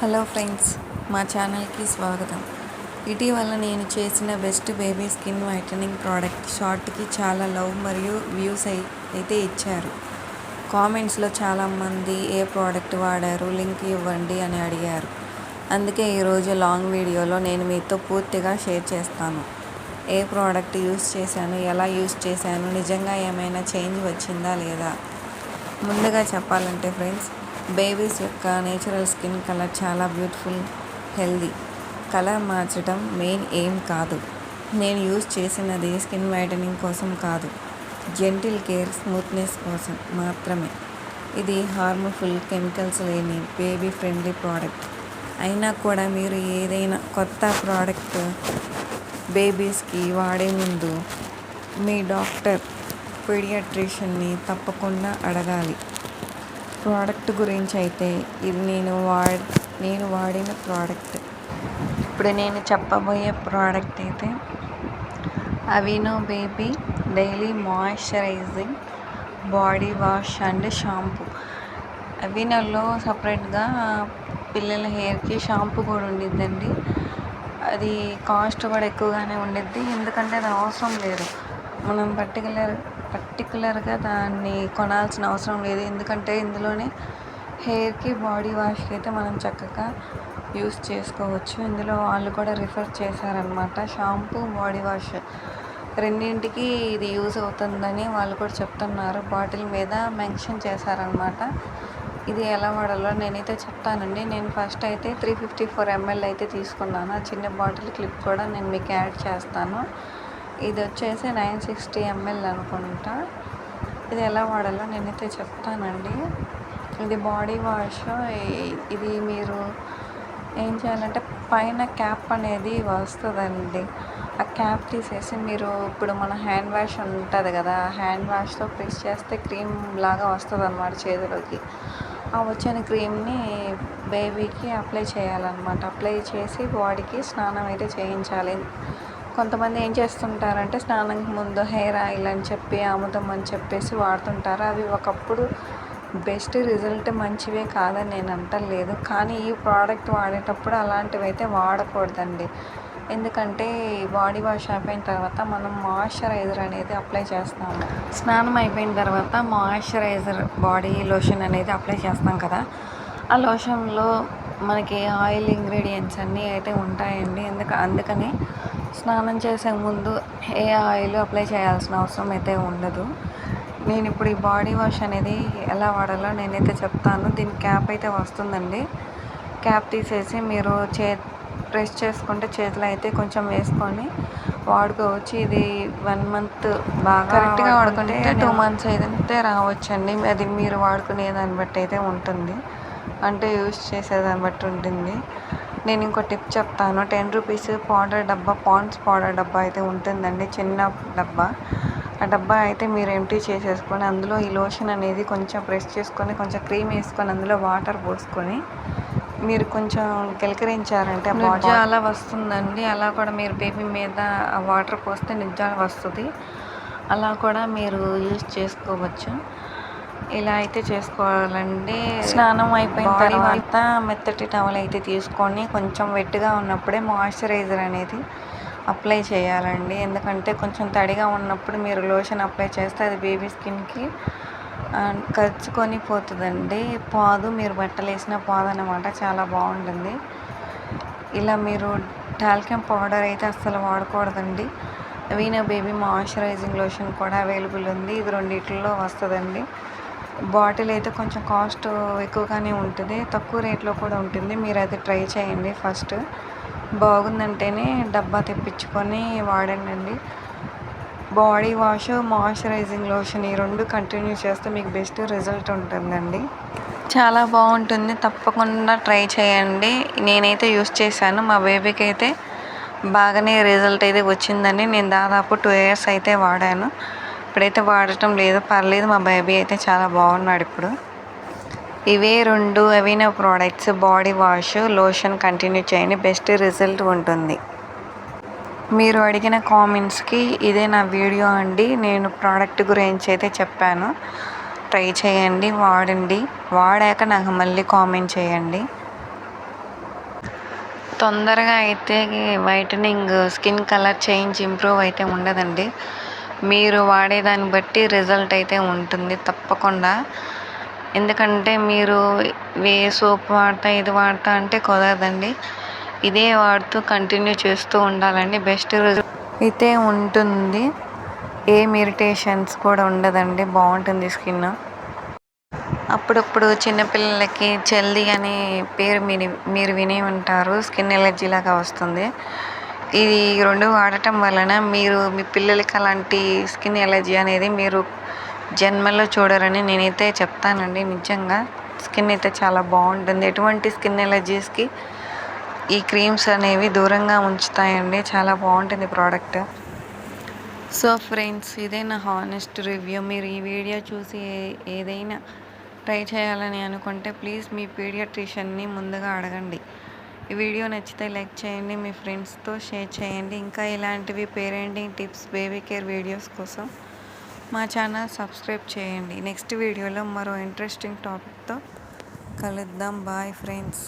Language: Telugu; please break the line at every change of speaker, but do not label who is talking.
హలో ఫ్రెండ్స్ మా ఛానల్కి స్వాగతం. ఇటీవల నేను చేసిన best baby skin whitening product షార్ట్కి చాలా లవ్ మరియు వ్యూస్ అయి అయితే ఇచ్చారు. కామెంట్స్లో చాలామంది ఏ ప్రోడక్ట్ వాడారు లింక్ ఇవ్వండి అని అడిగారు. అందుకే ఈరోజు లాంగ్ వీడియోలో నేను మీతో పూర్తిగా షేర్ చేస్తాను. ఏ ప్రోడక్ట్ యూస్ చేశాను ఎలా యూస్ చేశాను నిజంగా ఏమైనా చేంజ్ వచ్చిందా లేదా? ముందుగా చెప్పాలంటే ఫ్రెండ్స్ బేబీస్ యొక్క నేచురల్ స్కిన్ కలర్ చాలా బ్యూటిఫుల్ హెల్దీ. కలర్ మార్చడం మెయిన్ ఏం కాదు. నేను యూజ్ చేసినది స్కిన్ వైటనింగ్ కోసం కాదు. జెంటిల్ కేర్ స్మూత్నెస్ కోసం మాత్రమే. ఇది హార్మ్ఫుల్ కెమికల్స్ లేని బేబీ ఫ్రెండ్లీ ప్రోడక్ట్. అయినా కూడా మీరు ఏదైనా కొత్త ప్రోడక్ట్ బేబీస్కి వాడే ముందు మీ డాక్టర్ పీడియాట్రిషియన్ని తప్పకుండా అడగాలి. ప్రోడక్ట్ గురించి అయితే ఇది నేను వాడ్ నేను వాడిన ప్రోడక్ట్. ఇప్పుడు నేను చెప్పబోయే ప్రోడక్ట్ అయితే Aveeno baby daily moisturising body wash and shampoo అవినోలో సపరేట్గా పిల్లల హెయిర్కి షాంపూ కూడా ఉండిద్దండి. అది కాస్ట్ కూడా ఎక్కువగానే ఉండిద్ది. ఎందుకంటే అది అవసరం లేదు. మనం పర్టికులర్ పర్టికులర్గా దాన్ని కొనాల్సిన అవసరం లేదు. ఎందుకంటే ఇందులోనే హెయిర్కి బాడీ వాష్కి అయితే మనం చక్కగా యూస్ చేసుకోవచ్చు. ఇందులో వాళ్ళు కూడా రిఫర్ చేశారనమాట షాంపూ బాడీ వాష్ రెండింటికి ఇది యూజ్ అవుతుందని వాళ్ళు కూడా చెప్తున్నారు. బాటిల్ మీద మెన్షన్ చేశారనమాట ఇది ఎలా వాడాలో నేనైతే చెప్తానండి. నేను ఫస్ట్ అయితే త్రీ ఫిఫ్టీ ఫోర్ ఎంఎల్ అయితే తీసుకున్నాను. ఆ చిన్న బాటిల్ క్లిప్ కూడా నేను మీకు యాడ్ చేస్తాను. ఇది వచ్చేసి నైన్ సిక్స్టీ ఎంఎల్ అనుకుంటా. ఇది ఎలా వాడాలో నేనైతే చెప్తానండి. ఇది బాడీ వాష్. ఇది మీరు ఏం చేయాలంటే పైన క్యాప్ అనేది వస్తుందండి. ఆ క్యాప్ తీసేసి మీరు ఇప్పుడు మన హ్యాండ్ వాష్ ఉంటుంది కదా హ్యాండ్ వాష్తో ప్రెస్ చేస్తే క్రీమ్ లాగా వస్తుంది అనమాట చేతిలోకి. ఆ వచ్చిన క్రీమ్ని బేబీకి అప్లై చేయాలన్నమాట. అప్లై చేసి బాడీకి స్నానం అయితే చేయించాలి. కొంతమంది ఏం చేస్తుంటారంటే స్నానంకి ముందు హెయిర్ ఆయిల్ అని చెప్పి ఆముదం అని చెప్పేసి వాడుతుంటారు. అవి ఒకప్పుడు బెస్ట్ రిజల్ట్ మంచివే కాదని నేను అంటలేదు. కానీ ఈ ప్రోడక్ట్ వాడేటప్పుడు అలాంటివి అయితే వాడకూడదండి. ఎందుకంటే బాడీ వాష్ అయిపోయిన తర్వాత మనం మాయిశ్చరైజర్ అనేది అప్లై చేస్తాము. స్నానం అయిపోయిన తర్వాత మాయిశ్చరైజర్ బాడీ లోషన్ అనేది అప్లై చేస్తాం కదా. ఆ లోషన్లో మనకి ఆయిల్ ఇంగ్రీడియంట్స్ అన్నీ అయితే ఉంటాయండి. ఎందుకు అందుకని స్నానం చేసే ముందు ఏ ఆయిల్ అప్లై చేయాల్సిన అవసరం అయితే ఉండదు. నేను ఇప్పుడు ఈ బాడీ వాష్ అనేది ఎలా వాడాలో నేనైతే చెప్తాను. దీని క్యాప్ అయితే వస్తుందండి. క్యాప్ తీసేసి మీరు చే ప్రెస్ చేసుకుంటే చేతిలో అయితే కొంచెం వేసుకొని వాడుకోవచ్చు. ఇది వన్ మంత్ బాగా కరెక్ట్గా వాడుకుంటే టూ మంత్స్ అయితే రావచ్చండి. అది మీరు వాడుకునే దాన్ని బట్టి అయితే ఉంటుంది. అంటే యూస్ చేసేదాన్ని బట్టి ఉంటుంది. నేను ఇంకో టిప్ చెప్తాను. టెన్ రూపీస్ పౌడర్ డబ్బా పాండ్స్ పౌడర్ డబ్బా అయితే ఉంటుందండి చిన్న డబ్బా. ఆ డబ్బా అయితే మీరు ఎంటీ చేసేసుకొని అందులో ఈ లోషన్ అనేది కొంచెం ప్రెస్ చేసుకొని కొంచెం క్రీమ్ వేసుకొని అందులో వాటర్ పోసుకొని మీరు కొంచెం కిలకరించారంటే నిజాల వస్తుందండి. అలా కూడా మీరు బేబీ మీద వాటర్ పోస్తే నిజాల వస్తుంది. అలా కూడా మీరు యూజ్ చేసుకోవచ్చు. ఇలా అయితే చేసుకోవాలండి. స్నానం అయిపోయిన తర్వాత మెత్తటి టవల్ అయితే తీసుకొని కొంచెం వెట్గా ఉన్నప్పుడే మాయిశ్చరైజర్ అనేది అప్లై చేయాలండి. ఎందుకంటే కొంచెం తడిగా ఉన్నప్పుడు మీరు లోషన్ అప్లై చేస్తే అది బేబీ స్కిన్కి ఖర్చుకొని పోతుందండి. పాదు మీరు బట్టలు వేసిన పాదు అనమాట చాలా బాగుంటుంది. ఇలా మీరు టాల్కమ్ పౌడర్ అయితే అస్సలు వాడకూడదండి. వీనా బేబీ మాయిశ్చరైజింగ్ లోషన్ కూడా అవైలబుల్ ఉంది. ఇది రెండిట్లో వస్తుందండి. బాటిల్ అయితే కొంచెం కాస్ట్ ఎక్కువగానే ఉంటుంది తక్కువ రేట్లో కూడా ఉంటుంది. మీరు అది ట్రై చేయండి ఫస్ట్. బాగుందంటేనే డబ్బా తెప్పించుకొని వాడండి. బాడీ వాష్ మాయిశ్చరైజింగ్ లోషన్ ఈ రెండు కంటిన్యూ చేస్తే మీకు బెస్ట్ రిజల్ట్ ఉంటుందండి. చాలా బాగుంటుంది. తప్పకుండా ట్రై చేయండి. నేనైతే యూస్ చేశాను. మా బేబీకి అయితే బాగానే రిజల్ట్ అయితే వచ్చిందని నేను దాదాపు టూ ఇయర్స్ అయితే వాడాను. ఇప్పుడైతే వాడటం లేదు పర్లేదు మా బేబీ అయితే చాలా బాగున్నాడు ఇప్పుడు. ఇవే రెండు Aveeno products body wash lotion continue చేయండి. బెస్ట్ రిజల్ట్ ఉంటుంది. మీరు అడిగిన కామెంట్స్కి ఇదే నా వీడియో అండి. నేను ప్రోడక్ట్ గురించి అయితే చెప్పాను. ట్రై చేయండి వాడండి. వాడాక నాకు మళ్ళీ కామెంట్ చేయండి. తొందరగా అయితే whitening skin colour change improve అయితే ఉండదండి. మీరు వాడేదాన్ని బట్టి రిజల్ట్ అయితే ఉంటుంది తప్పకుండా. ఎందుకంటే మీరు వే సోప్ వాడతా ఇది వాడతా అంటే కుదరదండి. ఇదే వాడుతూ కంటిన్యూ చేస్తూ ఉండాలండి. బెస్ట్ రిజల్ట్ అయితే ఉంటుంది. ఏం ఇరిటేషన్స్ కూడా ఉండదండి. బాగుంటుంది స్కిన్. అప్పుడప్పుడు చిన్నపిల్లలకి చల్ది అనే పేరు మీరు మీరు వినే ఉంటారు. స్కిన్ ఎలర్జీ లాగా వస్తుంది. ఇది రెండు వాడటం వలన మీరు మీ పిల్లలకి అలాంటి స్కిన్ ఎలర్జీ అనేది మీరు జన్మలో చూడరని నేనైతే చెప్తానండి. నిజంగా స్కిన్ అయితే చాలా బాగుంటుంది. ఎటువంటి స్కిన్ ఎలర్జీస్కి ఈ క్రీమ్స్ అనేవి దూరంగా ఉంచుతాయండి. చాలా బాగుంటుంది ప్రోడక్ట్. సో ఫ్రెండ్స్ ఇదే నా హానెస్ట్ రివ్యూ. మీరు ఈ వీడియో చూసి ఏదైనా ట్రై చేయాలని అనుకుంటే ప్లీజ్ మీ పీడియాట్రిషియన్ని ముందుగా అడగండి. ఈ వీడియో నచ్చితే లైక్ చేయండి మీ ఫ్రెండ్స్తో షేర్ చేయండి. ఇంకా ఇలాంటివి parenting tips baby care videos కోసం మా ఛానల్ సబ్స్క్రైబ్ చేయండి. నెక్స్ట్ వీడియోలో మరో ఇంట్రెస్టింగ్ టాపిక్తో కలుద్దాం. Bye friends.